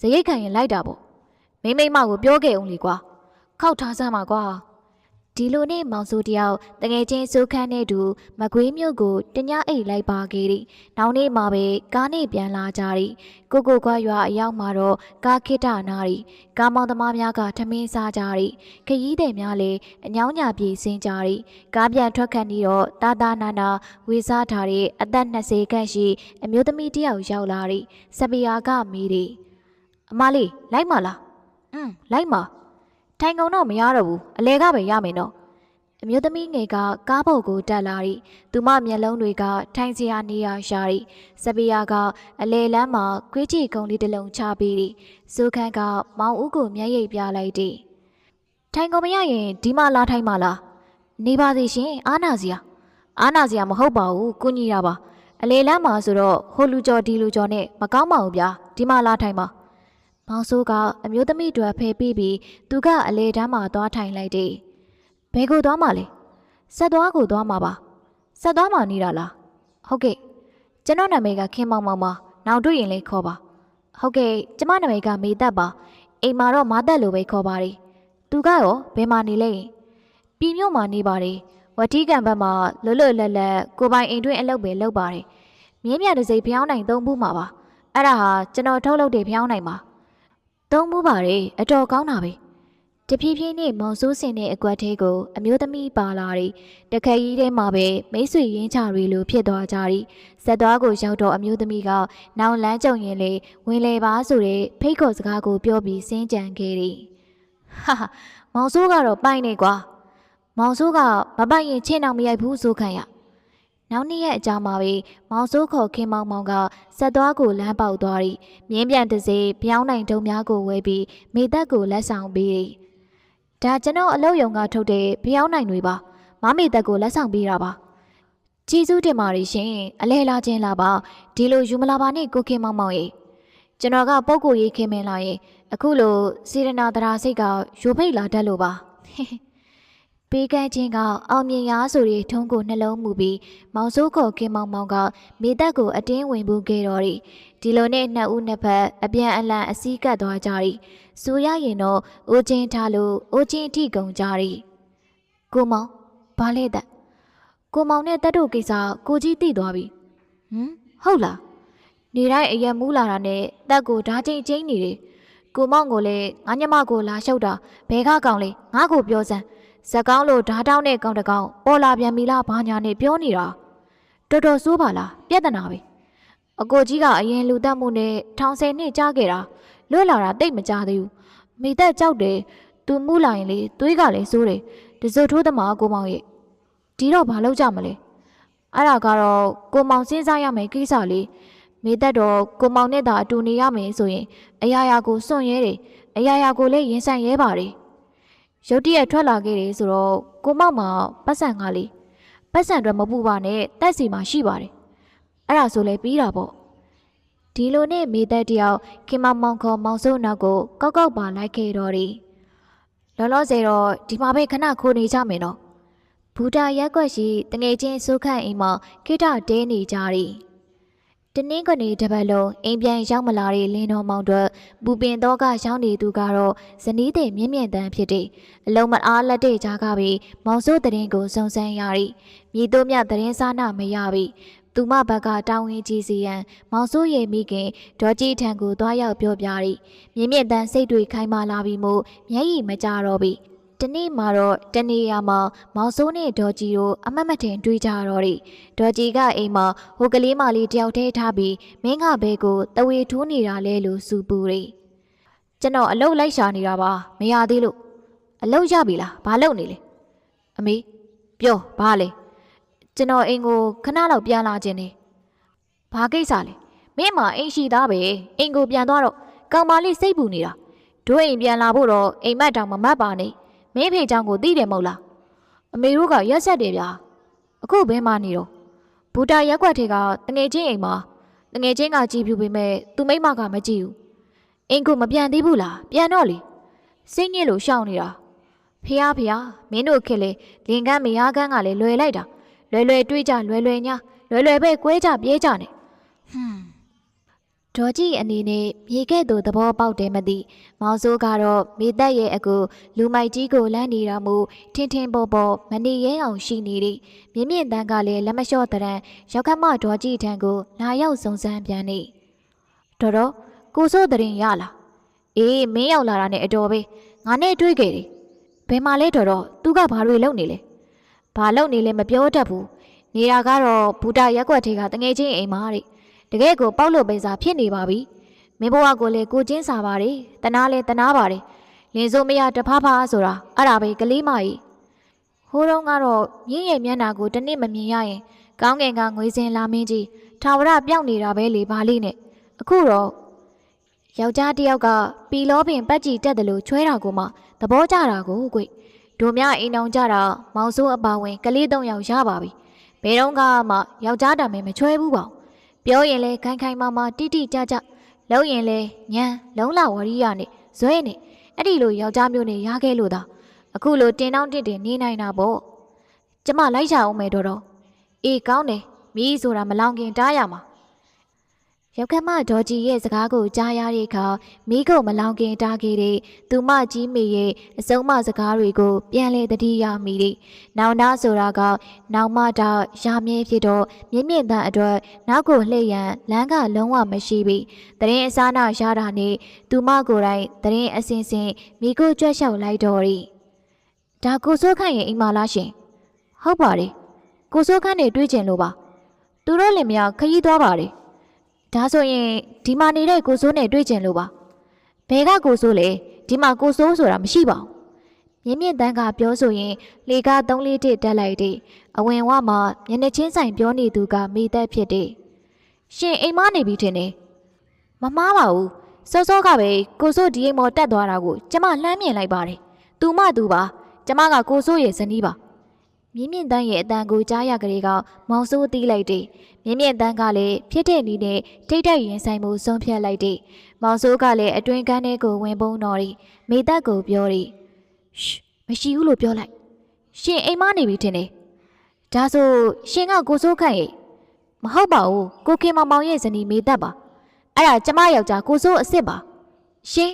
ဇရိတ်ခံရင်လိုက်တာပေါ့မိမိမကိုပြောခဲ့အောင်လေကွာခောက်ထားစမ်းပါကွာ ဒီလိုနဲ့မောင်စိုးတယောက်တငယ်ချင်းစိုးခန်းနဲ့တူမကွေးမြို့ကိုတ냐အိတ်လိုက်ပါခဲ့သည်နောက်နေ့မှာပဲကားနဲ့ပြန်လာကြသည်ကိုကိုကွာရွာအရောက်မှာတော့ကားခိတ္တနာသည်ကားမောင်သမားများကထမင်းစားကြသည်ခရီးသည်များလည်းအညောင်းညာပြေးဆင်းကြသည်ကားပြန်ထွက်ခတ်ပြီးတော့တာတာနာနာဝေစားထားတဲ့အသက်20ခန့်ရှိအမျိုးသမီးတစ်ယောက်ရောက်လာသည်စပီယာကမေးသည်အမလေးလိုက်မလားอืมလိုက်မ ထိုင်ကုန်တော့မရတော့ဘူးအလဲကပဲရမယ်နော်အမျိုးသမီးငယ်ကကားပေါ်ကိုတက်လာသည်သူမမျက်လုံးတွေကထိုင်စရာနေရာရှာသည်စပီယာကအလဲလန်းမှာခွေးချီကုံလေးတစ်လုံးချပြီးသည်စူခန်းကမောင်ဦးကိုမျက်ရည်ပြလိုက်သည်ထိုင်ကုန်မရရင်ဒီမှလာထိုင်မှလားနေပါသေးရှင်အာနာစီယာအာနာစီယာမဟုတ်ပါဘူးကုညီတာပါအလေလန်းမှာဆိုတော့ဟိုလူကျော်ဒီလူကျော်နဲ့မကောင်းပါဘူးဗျာဒီမှလာထိုင်ပါ မောင်ဆိုးကအမျိုးသမီးတွေဖယ်ပြီးပြီးသူကအလေတန်းမှာသွားထိုင်လိုက်တယ်ဘယ်ကိုသွားမှလဲဆက်သွားကိုသွားမှာပါဆက်သွားမှနေတာလားဟုတ်ကဲ့ကျွန်တော်နာမည်ကခင်မောင်မောင်ပါနောက်တွေ့ရင်လည်းခေါ်ပါဟုတ်ကဲ့ကျမနာမည်ကမေသက်ပါအိမ်မှာတော့မသက်လို့ပဲခေါ်ပါတယ်သူကရောဘယ်မှာနေလဲပြည်မြို့မှာနေပါတယ်ဝတိကံဘက်မှာလွတ်လွတ်လပ်လပ်ကိုပိုင်အိမ်တွင်းအလုပ်ပဲလုပ်ပါတယ်မြင်းမြတ်တစ်စိတ်ဖျောင်းနိုင်သုံးဘူးမှာပါအဲ့ဒါဟာကျွန်တော်ထုတ်လုပ်တဲ့ဖျောင်းနိုင်ပါ သုံးဘူးပါတယ်အတော်ကောင်းတာပဲတဖြည်းဖြည်းနဲ့မောင်ဆိုးစင်တဲ့အကွက်သေးကိုအမျိုးသမီးပါလာတယ်တခက်ကြီးထဲမှာပဲမိတ်ဆွေရင်းချတွေလိုဖြစ်သွားကြတယ်ဇက်သွားကိုရောက်တော့အမျိုးသမီးကနောင်လန်းကြုံရင်လေဝင်လေပါဆိုတဲ့ဖိတ်ခေါ်စကားကိုပြောပြီးစင်းကြံခဲ့တယ်ဟာဟာမောင်ဆိုးကတော့ပိုင်နေကွာမောင်ဆိုးကမပိုက်ရင်ချင်းအောင်မရိုက်ဘူးဆိုခံရ နောက်နေ့ရဲ့အကြာမှာပဲမောင်ဆိုးခေါ်ခင်မောင်မောင်ကဆက်သွားကိုလမ်းပေါက်သွားပြီးမြင်းပြန်တစေပြောင်းနိုင်တုံများကိုဝဲပြီးမိသက်ကိုလက်ဆောင်ပေးတယ်ဒါကျွန်တော်အလုပ်ယုံကထုတ်တဲ့ပြောင်းနိုင်တွေပါမမေသက်ကိုလက်ဆောင်ပေးတာပါကျေးဇူးတင်ပါတယ်ရှင်အလဲလာခြင်းလာပါဒီလိုယူမလာပါနဲ့ကိုခင်မောင်မောင်ရေကျွန်တော်ကပုံကိုရေးခင်မင်းလာရင်အခုလိုစေရနာတရာစိတ်ကရိုဖိတ်လာတတ်လို့ပါ ပေးကမ်းခြင်းကအောင်မြင်ရာဆိုရီထုံးကိုနှလုံးမူပြီးမောင်စိုးခေါ်ခင်မောင်မောင်ကမိသက်ကိုအတင်းဝင်ဘူးခဲ့တော်ရီဒီလိုနဲ့နှစ်ဦးနှစ်ဖက်အပြန်အလှန်အစည်းကပ်သွားကြရီဆိုရရင်တော့အိုးချင်းထားလို့အိုးချင်းအထိကုန်ကြရီကိုမောင်ဘာလဲတဲ့ကိုမောင်နဲ့တက်တို့ကိစ္စကိုကြီးသိသွားပြီဟမ်ဟုတ်လားနေတိုင်းအရက်မူးလာတာနဲ့တက်ကိုဓာချင်းချင်းနေတယ်ကိုမောင်ကိုလည်းငါညမကိုလာလျှောက်တာဘဲခါကောင်လေးငါ့ကိုပြောစမ်း ဇက်ကောင်းလို့ဓာတောင်းတဲ့ကောင်တကောင်ပေါ်လာပြန်ပြီလားဘာညာနဲ့ပြောနေတာတော်တော်ဆိုးပါလားပြဿနာပဲအကိုကြီးကအရင်လူတက်မှုနဲ့ထောင်ဆယ်နှစ်ကြားခဲ့တာလွတ်လာတာတိတ်မကြသေးဘူးမိသက်ကြောက်တယ်သူမှုလာရင်လေသွေးကလည်းစိုးတယ်တစုထိုးသမားကိုမောင်ရဲ့ဒီတော့ဘာလုပ်ကြမလဲအဲ့ဒါကတော့ကိုမောင်စဉ်းစားရမယ်ကိစ္စလေးမိသက်တော့ကိုမောင်နဲ့သာအတူနေရမယ်ဆိုရင်အရာရာကိုစွန့်ရဲတယ်အရာရာကိုလည်းရင်ဆိုင်ရဲပါတယ် ရုတ်တရက်ထွက်လာခဲ့တယ်ဆိုတော့ကိုမောက်မှာပတ်စံကားလေးပတ်စံတွေမပူပါနဲ့တက်စီမှာရှိပါတယ်အဲ့ဒါဆိုလဲပြီးတာပေါ့ဒီလိုနဲ့မိသက်တယောက်ခင်မမောင်ခေါ်မောင်စိုးနောက်ကိုကောက်ကောက်ပါလိုက်ခဲ့တော့တယ်လောလောဆယ်တော့ဒီမှာပဲခဏခိုးနေကြမယ်နော်ဘူတာရက်ွက်ရှိတငယ်ချင်းစိုးခန့်အိမ်မှာခိတတဲနေကြတယ် တနင်းကနေတပတ်လုံးအိမ်ပြန်ရောက်မလာတဲ့လင်းတော်မောင်တို့ပူပင်တော့ကရောက်နေသူကတော့ဇနီးတဲ့မြင့်မြင့်တန်းဖြစ်တဲ့အလုံးမအားလက်တဲ့ကြားကပဲမောင်စိုးတရင်ကိုစုံစမ်းရ၏မြည်တို့မြတရင်စားနာမရပြီသူမဘက်ကတောင်းဝင်ကြည့်စီရန်မောင်စိုးရဲ့မိခင်ဒေါ်ကြီးထံကိုသွားရောက်ပြောပြ၏မြင့်မြင့်တန်းစိတ်တွေခိုင်မာလာပြီမို့မျက်ရည်မကြတော့ပြီ တနေ့မှာတော့တနေရာမှာမောင်စိုးနဲ့ဒေါ်ကြီးတို့အမတ်မထင်တွေ့ကြတော့တယ်ဒေါ်ကြီးကအိမ်မှာဟိုကလေးမလေးတယောက်တည်းထားပြီးမင်းကဘဲကိုတဝေထိုးနေတာလဲလို့စူပူတယ်ကျွန်တော်အလုတ်လိုက်ရှာနေတာပါမရသေးလို့အလုတ်ရပြီလားဘာလုပ်နေလဲအမေပြောဘာလဲကျွန်တော်အိမ်ကိုခဏလောက်ပြန်လာခြင်းနေဘာကိစ္စလဲမင်းမအိမ်ရှိသားပဲအိမ်ကိုပြန်သွားတော့ကောင်မလေးစိတ်ပူနေတာတို့အိမ်ပြန်လာဖို့တော့အိမ်မက်တောင်မမတ်ပါနဲ့ မင်းဖေချောင်းကိုသိတယ်မဟုတ်လားအမေတို့ကရက်ဆက်တယ်ဗျာအခုဘဲမှနေတော့ဘူတာရက်ွက်ထဲကတငယ်ချင်းအိမ်မှာတငယ်ချင်းကကြည်ပြူပေမဲ့သူမိမကမကြည့်ဘူးအိမ်ကိုမပြန်သေးဘူးလားပြန်တော့လေစိတ်ညစ်လို့ရှောင်နေတာဖះဖះမင်းတို့ခက်လေလင်ကန်းမယားကန်းကလည်းလွယ်လိုက်တာလွယ်လွယ်တွေးကြလွယ်လွယ်ညာလွယ်လွယ်ပဲကွဲကြပြေးကြနေဟွန်း ဒေါ်ကြီးအနေနဲ့မြေခဲ့သူသဘောပေါက်တယ်မသိမောင်စိုးကတော့မိသက်ရဲ့အကူလူမိုက်ကြီးကိုလမ်းနေတော်မူထင်းထင်းပေါ်ပေါ်မနေရဲအောင်ရှိနေသည်မြင့်မြင့်တန်းကလည်းလက်မလျှော့တဲ့ရောက်ခမဒေါ်ကြီးထံကိုလာရောက်စုံစမ်းပြန်နေတော်တော်ကိုစိုးတရင်ရလားအေးမင်းရောက်လာတာနဲ့အတော်ပဲငါနဲ့တွေ့ခဲ့တယ်ဘယ်မှာလဲတော်တော်သူကဘာတွေလုပ်နေလဲဘာလုပ်နေလဲမပြောတတ်ဘူးနေတာကတော့ဘူတာရက်ွက်ထေကတငယ်ချင်းအိမ်မှာတဲ့ တကယ်ကိုပေါက်လို့ပဲစားဖြစ်နေပါပြီမင်းဘဝကိုလည်းကိုချင်းစာပါတယ်တနာလဲတနာပါတယ်လင်းစိုးမရတဖားဖားဆိုတာအဲ့ဒါပဲကလေးမကြီးဟိုးတော့ကတော့မြင်းရဲ့မျက်နှာကိုတစ်နစ်မမြင်ရရင်ကောင်းကင်ကငွေစင်လာမင်းကြီးထာဝရပြောင်းနေတာပဲလေပါလိနဲ့အခုတော့ယောက်ျားတစ်ယောက်ကပီလောပင်ပတ်ကြည်တက်တယ်လို့ချွဲတာကိုမှသဘောကျတာကိုကွတို့များအိမ်အောင်ကြတာမောင်စိုးအပါဝင်ကလေးသုံးယောက်ရပါပြီဘယ်တော့မှယောက်ျားတာမဲမချွဲဘူးပေါ့ ပြောရင်လဲခိုင်ခိုင်မာမာတိတိကျကျလုံးရင်လဲညံလုံးလာဝရီရနဲ့ဇွဲနဲ့အဲ့ဒီလိုယောက်ျားမျိုးနဲ့ရခဲ့လို့သာအခုလိုတင်တောင်းတစ်တင်နေနိုင်တာပေါ့ကျမလိုက်ချအောင်မယ်တော်တော်အေးကောင်းတယ်မီးဆိုတာမလောင်ခင်တားရမှာ ရောက်ခမဒေါ်ကြီးရဲ့စကားကိုကြားရတဲ့အခါမိကုံမလောင်ခင်တားခဲ့တဲ့သူမကြီးမေရဲ့အဆုံးမစကားတွေကို ပြန်လဲတတိယမိတယ်။နောင်နာဆိုတာကနောင်မတော့ရာမြဲဖြစ်တော့မြင့်မြင့်တန်းအတွက်နောက်ကိုလှည့်ရန်လမ်းကလုံးဝမရှိပြီ။တရင်အစားနာရတာနဲ့သူမကိုယ်တိုင်တရင်အစင်စင်မိကိုကြွက်လျှောက်လိုက်တော့တယ်။ဒါကိုစိုးခန့်ရဲ့အိမ်မလားရှင်။ဟုတ်ပါတယ်။ကိုစိုးခန့်နဲ့တွေ့ကျင်လို့ပါ။သူတို့လင်မယားခရီးသွားပါတယ်။ ဒါဆိုရင်ဒီမှာနေတဲ့ကိုစိုးနဲ့တွေ့ကျင်လို့ပါဘယ်ကကိုစိုးလဲဒီမှာကိုစိုးဆိုတာမရှိပါဘူးမြင့်မြင့်တန်းကပြောဆိုရင်လေကား3လေးတစ်တက်လိုက်တယ်အဝင်ဝမှာမျက်နှာချင်းဆိုင်ပြောနေသူကမိသက်ဖြစ်တယ်ရှင်အိမ်မနေပြီထင်တယ်မမားပါဘူးစောစောကပဲကိုစိုးဒီအိမ်မော်တက်သွားတာကိုကျမလှမ်းမြင်လိုက်ပါတယ်သူမသူပါကျမကကိုစိုးရဲ့ဇနီးပါ မြင့်မြင့်တန်းရဲ့အတန်ကိုကြားရကလေးကမောင်စိုးတီးလိုက်တယ်မြင့်မြင့်တန်းကလည်းဖြစ်တဲ့နီးနဲ့ထိတ်တိုက်ရင်ဆိုင်မှုဆုံးဖြတ်လိုက်တယ်။မောင်စိုးကလည်းအတွင်ကန်းထဲကိုဝင်ပုံတော်ရီမိသက်ကိုပြောရီရှ်မရှိဘူးလို့ပြောလိုက်။ရှင်အိမ်မနေပြီထင်တယ်။ဒါဆိုရှင်ကကိုစိုးခန့်ရဲ့မဟုတ်ပါဘူးကိုခင်မောင်မောင်ရဲ့ဇနီးမိသက်ပါ။အဲ့ဒါကျမယောက်ျားကိုစိုးအစ်စ်ပါ။ရှင်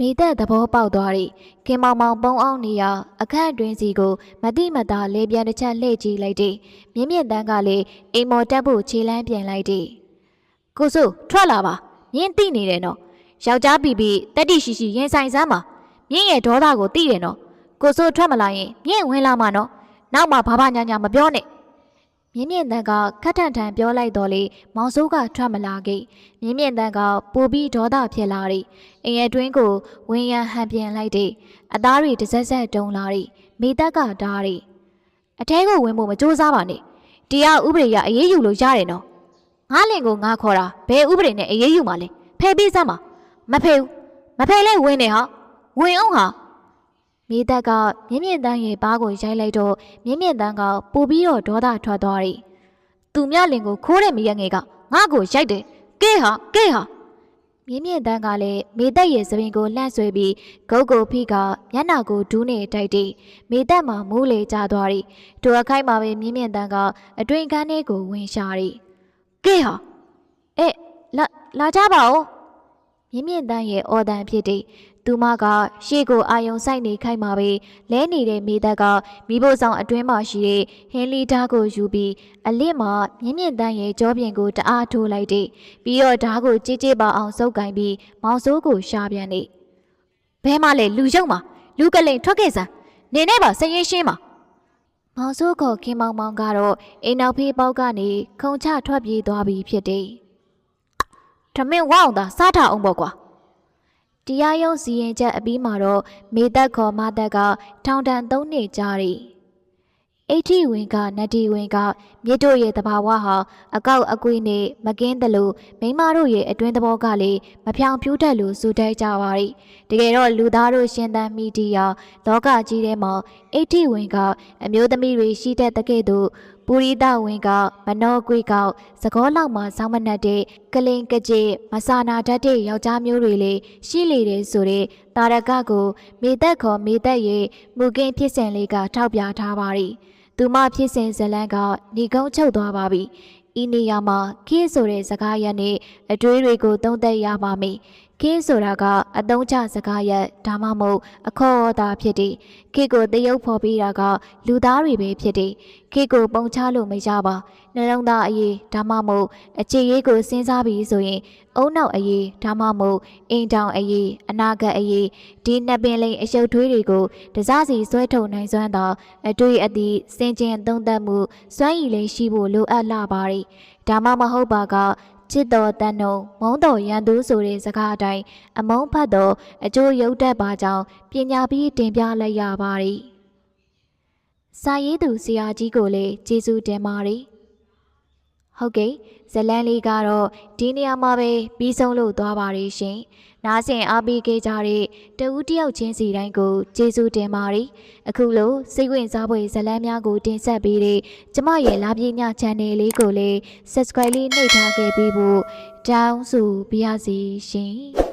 မိသက်သဘောပေါက်သွားရီခင်မောင်မောင်ပုံအောင်နေရအခန့်အတွင်းစီကို မတိမတာလေပြန်တစ်ချက်လှည့်ကြည့်လိုက်တယ်။မြင့်မြင့်တန်းကလည်းအိမ်မော်တက်ဖို့ခြေလမ်းပြန်လိုက်တယ်။ကိုစုထွက်လာပါ။မြင်းတိနေတယ်နော်။ယောက်ျားပီပီတက်တိရှိရှိရင်ဆိုင်စမ်းပါ။မြင်းရဲ့ဒေါသကိုတိတယ်နော်။ကိုစုထွက်မလာရင်မြင်းဝင်လာမှာနော်။နောက်မှဘာဘာညာညာမပြောနဲ့။ မြင့်မြင့်တန်းကခက်ထန်ထန်ပြောလိုက်တော့လေမောင်စိုးကထွက်မလာခဲ့မြင့်မြင့်တန်းကပိုပြီးဒေါသဖြစ်လာတယ်အိမ်ရဲ့တွင်းကိုဝင်းရန်ဟန်ပြန်လိုက်တဲ့အသားတွေတစ်ဆက်ဆက်တုံလာတယ်မိသက်ကတားတယ်အထဲကိုဝင်ဖို့မကြိုးစားပါနဲ့တရားဥပဒေရအေးအေးယူလို့ရတယ်နော်ငါလင်ကိုငါခေါ်တာဘယ်ဥပဒေနဲ့အေးအေးယူမှာလဲဖယ်ပေးစမ်းပါမဖယ်ဘူးမဖယ်လဲဝင်နေဟာဝင်အောင်ဟာ မိသက်ကမြင့်မြင့်တန်းရဲ့ဘားကိုရိုက်လိုက်တော့မြင့်မြင့်တန်းကပိုပြီးတော့ဒေါသထွက်သွားတယ်သူမြလင်ကိုခိုးတဲ့မိရငယ်ကငါ့ကိုရိုက်တယ်ကဲဟာကဲဟာမြင့်မြင့်တန်းကလည်းမေသက်ရဲ့သပင်ကိုလှန့်ဆွဲပြီးဂုတ်ကိုဖိကမျက်နှာကိုဒူးနဲ့တိုက်တယ်မေသက်မှာမူးလေကျသွားတယ်ဒူအခိုက်မှာပဲမြင့်မြင့်တန်းကအတွင်ကန်းလေးကိုဝင်ရှာတယ်ကဲဟာအဲလာလာကြပါဦးမြင့်မြင့်တန်းရဲ့အော်တန်ဖြစ်တယ် သူမကရှေ့ကိုအာယုံဆိုင်နေခိုက်မှာပဲလဲနေတဲ့မိသက်ကမိဖို့ဆောင်အတွင်းမှာရှိတဲ့ဟင်းလီဓာတ်ကိုယူပြီးအလစ်မှာမြင့်မြင့်တန်းရဲ့ကြောပြင်ကိုတအားထိုးလိုက်တဲ့ပြီးတော့ဓာတ်ကိုကြည်ကြည်ပါအောင်စုပ်ကင်ပြီးမောင်စိုးကိုရှာပြန်နေဘဲမလဲလူယုံမှာလူကလိန်ထွက်ခဲ့စမ်းနေနဲ့ပါစရင်ရှင်းပါမောင်စိုးကခင်မောင်မောင်ကတော့အိမ်နောက်ဖေးပေါက်ကနေခုံချထွက်ပြေးသွားပြီဖြစ်တယ်ထမင်းဝအောင်သာစားထအောင်ပေါ့ကွာ တရားရုံးစီရင်ချက်အပြီးမှာတော့မေသက်ခေါ်မသက်ကထောင်ဒဏ်၃နှစ်ကြာရီ အိဋ္ဌိဝင်ကနတ္တိဝင်ကမြစ်တို့ရဲ့တဘာဝဟာအကောက်အကွေးနဲ့မကင်းတယ်လို့မိန်းမတို့ရဲ့အတွင်းသဘောကလည်းမဖြောင်ဖြူးတတ်လို့ဆိုတိုက်ကြပါရီတကယ်တော့လူသားတို့ရှင်သန်မိတီယာလောကကြီးထဲမှာအိဋ္ဌိဝင်ကအမျိုးသမီးတွေရှိတဲ့တကဲ့သို့ပူရိဒဝင်ကမနောကွေကသကောလောက်မှာစောင်းမနှက်တဲ့ကလင်ကကြေမဆာနာတတ်တဲ့ယောက်ျားမျိုးတွေလေရှိလေတယ်ဆိုတဲ့တာရကကိုမေသက်ခေါ်မေသက်ရဲ့မူကင်းဖြစ်စဉ်လေးကထောက်ပြထားပါရီ သူမဖြစ်စဉ်ဇလန်းကညီကုန်းချုပ်သွားပါပြီဤနေရာမှာခင်းဆိုတဲ့စကားရက်နဲ့အတွေးတွေကိုသုံးသပ်ရပါမယ် ခင်းဆိုတာကအတုံးချစကားရက်ဒါမှမဟုတ်အခေါ်အသာဖြစ်တယ်ခေကိုတရုပ်ဖော်ပြီးတာကလူသားတွေပဲဖြစ်တယ်ခေကိုပုံချလို့မရပါနှလုံးသားအရေးဒါမှမဟုတ်အခြေရေးကိုစဉ်းစားပြီးဆိုရင် အုံနောက်အရေးဒါမှမဟုတ်အိမ်တောင်အရေးအနာဂတ်အရေးဒီနှစ်ပင်လိန်အရှုပ်ထွေးတွေကိုတစားစီဆွဲထုတ်နိုင်စွမ်းသောအတွေ့အသည့်စင်ကြင်သုံးသပ်မှုစွမ်းရည်လေးရှိဖို့လိုအပ်လာပါ रे ဒါမှမဟုတ်ပါက ချစ်တော်တန်ုံမုံတော်ရန်သူဆိုတဲ့စကားအတိုင်းအမုန်းဖတ်တော်အကျိုးရုပ်တတ်ပါကြောင်းပညာပြီးတင်ပြလိုက်ရပါ रे စာရေးသူဆရာကြီးကိုလည်းကျေးဇူးတင်ပါတယ် ဟုတ်ကဲ့ဇလန်းလေးကတော့ဒီနေရာမှာပဲပြီးဆုံးလို့သွားပါရရှင်။နားဆင်အားပေးခဲ့ကြတဲ့တဦးတယောက်ချင်းစီတိုင်းကိုကျေးဇူးတင်ပါတယ်။အခုလိုစိတ်ဝင်စားဖွယ်ဇလန်းများကိုတင်ဆက်ပေးတဲ့ကျမရဲ့လာပြည့်ည channel လေးကိုလည်း subscribe လေးနှိပ်ထားခဲ့ပြီးဖို့တောင်းဆိုပါရစေရှင်။